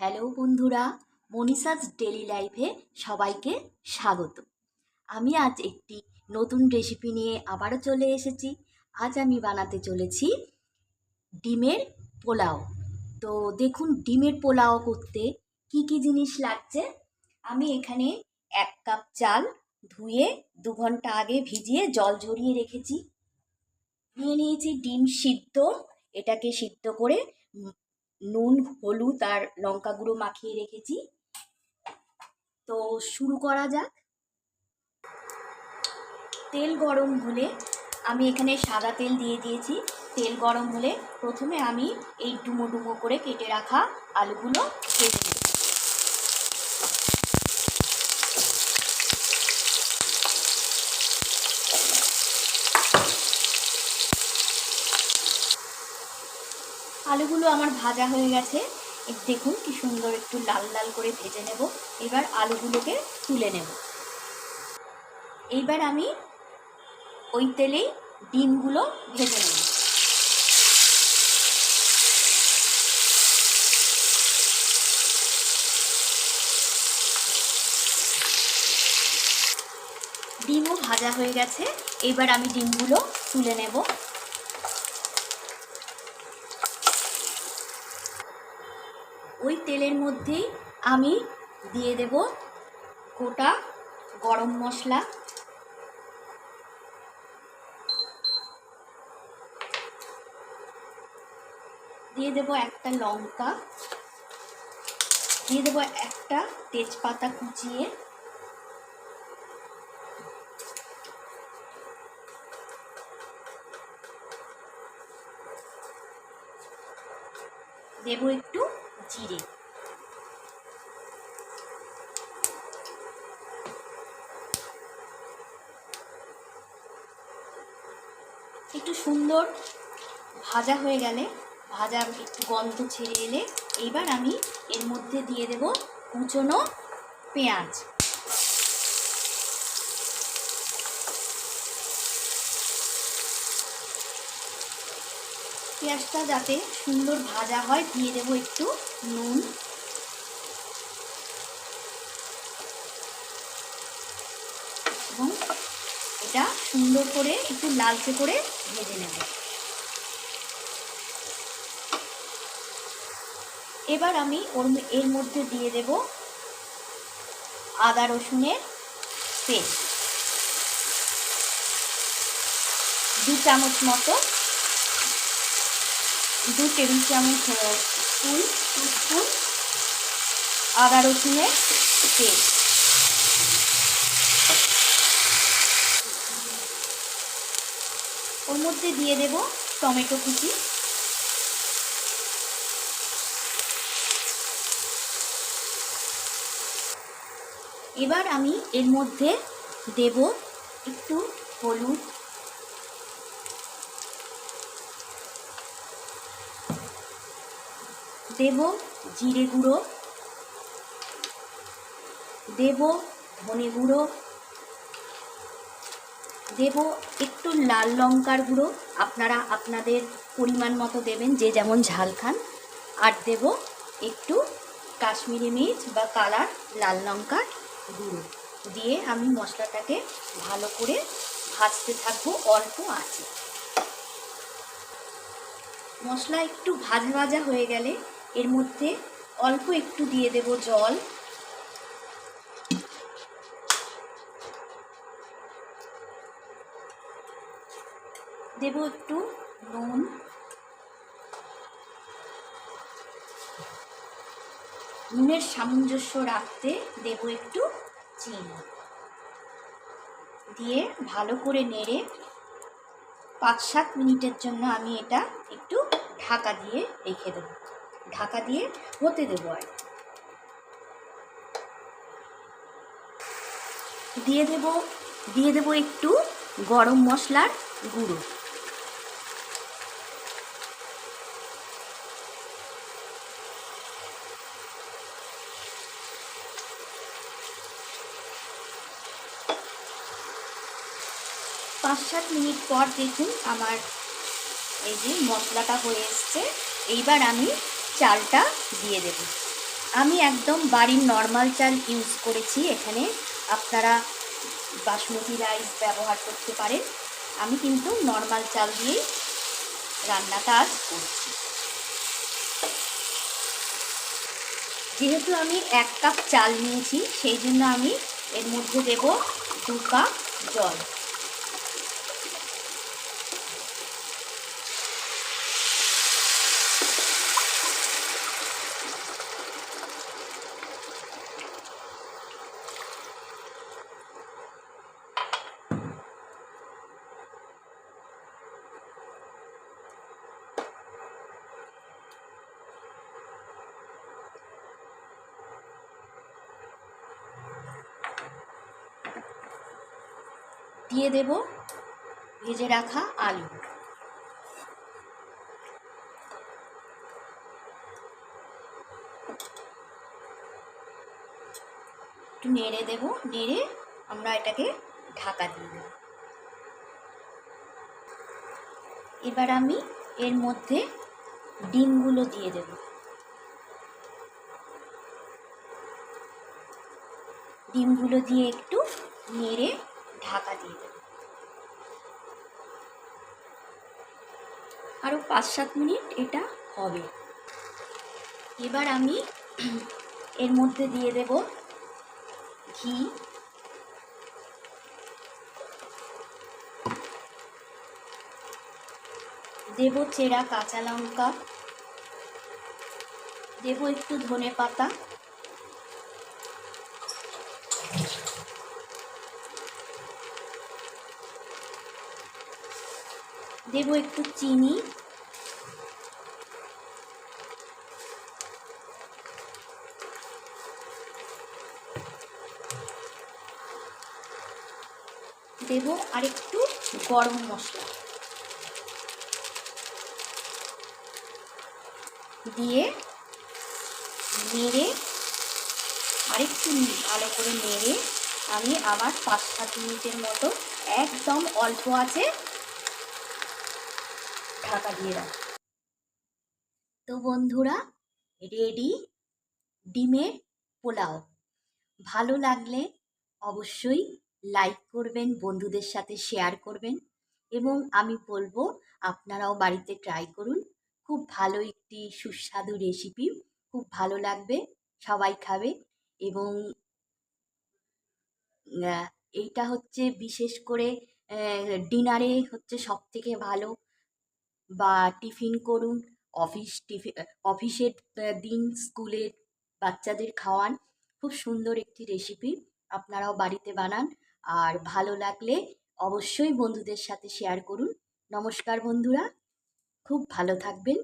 Hello বন্ধুরা মনীষাজ daily লাইফে সবাইকে স্বাগত। আমি আজ একটি নতুন রেসিপি নিয়ে আবারও চলে এসেছি। আজ আমি বানাতে চলেছি ডিমের পোলাও। তো দেখুন ডিমের পোলাও করতে কি কি জিনিস লাগছে। আমি এখানে এক কাপ চাল ধুয়ে দু ঘণ্টা আগে ভিজিয়ে জল ঝরিয়ে রেখেছি। নিয়ে নিয়েছি ডিম সিদ্ধ। এটাকে সিদ্ধ করে নুন, হলুদ আর লঙ্কা গুঁড়ো মাখিয়ে রেখেছি। তো শুরু করা যাক। তেল গরম হলে আমি এখানে সাদা তেল দিয়ে দিয়েছি। তেল গরম হলে প্রথমে আমি এই ডুমো ডুমো করে কেটে রাখা আলুগুলো ভেজে আলুগুলো আমার ভাজা হয়ে গেছে। দেখুন কি সুন্দর একটু লাল লাল করে ভেজে নেব। এবার আলুগুলোকে তুলে নেব। এইবার আমি ওই তেলেই ডিমগুলো ভেজে নেব। ডিমও ভাজা হয়ে গেছে। এবার আমি ডিমগুলো তুলে নেব। ওই তেলের মধ্যেই আমি দিয়ে দেব গোটা গরম মশলা। দিয়ে দেব একটা লঙ্কা। দিয়ে দেব একটা তেজপাতা কুচিয়ে। দেব একটু জিরে একটু সুন্দর ভাজা হয়ে গেলে ভাজা একটু গন্ধ ছেড়ে এলে, এইবার আমি এর মধ্যে দিয়ে দেব কুচনো পেঁয়াজ। পেঁয়াজটা যাতে সুন্দর ভাজা হয়, দিয়ে দেবো একটু নুন। এবং এটা সুন্দর করে একটু লালচে করে ভেজে নেব। এবার আমি ওর এর মধ্যে দিয়ে দেব আদা রসুনের পেস্ট। দু চামচ মতো দু টেবিল চামচ স্পুন টু স্পুন আদা রসুনের পেস্ট। ওর মধ্যে দিয়ে দেব টমেটো কুচি। এবার আমি এর মধ্যে দেব একটু হলুদ দেব জিরে গুঁড়ো, দেব ধনে গুঁড়ো, দেব একটু লাল লঙ্কার গুঁড়ো। আপনারা আপনাদের পরিমাণ মতো দেবেন, যে যেমন ঝাল খান। আর দেব একটু কাশ্মীরি মির্চ বা কালার লাল লঙ্কার গুঁড়ো। দিয়ে আমি মশলাটাকে ভালো করে ভাজতে থাকব, অল্প আছে। মশলা একটু ভাজা ভাজা হয়ে গেলে এর মধ্যে অল্প একটু দিয়ে দেব জল। দেব একটু নুন। নুনের সামঞ্জস্য রাখতে দেব একটু চিনি। দিয়ে ভালো করে নেড়ে পাঁচ সাত মিনিটের জন্য আমি এটা একটু ঢাকা দিয়ে রেখে দেবো। ঢাকা দিয়ে হতে দেবো আর। দিয়ে দেব দিয়ে দেব একটু গরম মশলার গুঁড়ো। পাঁচ সাত মিনিট পর দেখুন আমার এই যে মশলাটা হয়ে এসছে। এইবার আমি চালটা দিয়ে দেব। আমি একদম বাড়ির নর্মাল চাল ইউজ করেছি। এখানে আপনারা বাসমতি রাইস ব্যবহার করতে পারেন। আমি কিন্তু নর্মাল চাল দিয়েই রান্নাটা আজ করছি। যেহেতু আমি এক কাপ চাল নিয়েছি, সেই জন্য আমি এর মধ্যে দেব দু কাপ জল। দিয়ে দেব ভেজে রাখা আলু। একটু নেড়ে দেব, নেড়ে আমরা এটাকে ঢাকা দিয়ে দেব। এবার আমি এর মধ্যে ডিমগুলো দিয়ে দেব। ডিমগুলো দিয়ে একটু নেড়ে ঢাকা দিয়ে দেব। আরও পাঁচ সাত মিনিট এটা হবে। এবার আমি এর মধ্যে দিয়ে দেব ঘি। দেব চেরা কাঁচা লঙ্কা। দেব একটু ধনে পাতা দেব একটু চিনি। দেব আর একটু গরম মশলা। দিয়ে নেড়ে আরেকটু ভালো করে নেড়ে আমি আবার পাঁচ সাত মিনিটের মতো একদম অল্প আছে ঢাকা দিয়ে রাখ। তো বন্ধুরা রেডি ডিমের পোলাও। ভালো লাগলে অবশ্যই লাইক করবেন, বন্ধুদের সাথে শেয়ার করবেন এবং আমি বলব, আপনারাও বাড়িতে ট্রাই করুন। খুব ভালো একটি সুস্বাদু রেসিপি খুব ভালো লাগবে, সবাই খাবে এবং এইটা হচ্ছে বিশেষ করে ডিনারে হচ্ছে সব থেকে ভালো বা টিফিন করুন, অফিস টিফিন অফিসের দিন স্কুলের বাচ্চাদের খাওয়ান। খুব সুন্দর একটি রেসিপি আপনারাও বাড়িতে বানান। আর ভালো লাগলে অবশ্যই বন্ধুদের সাথে শেয়ার করুন। নমস্কার বন্ধুরা, খুব ভালো থাকবেন।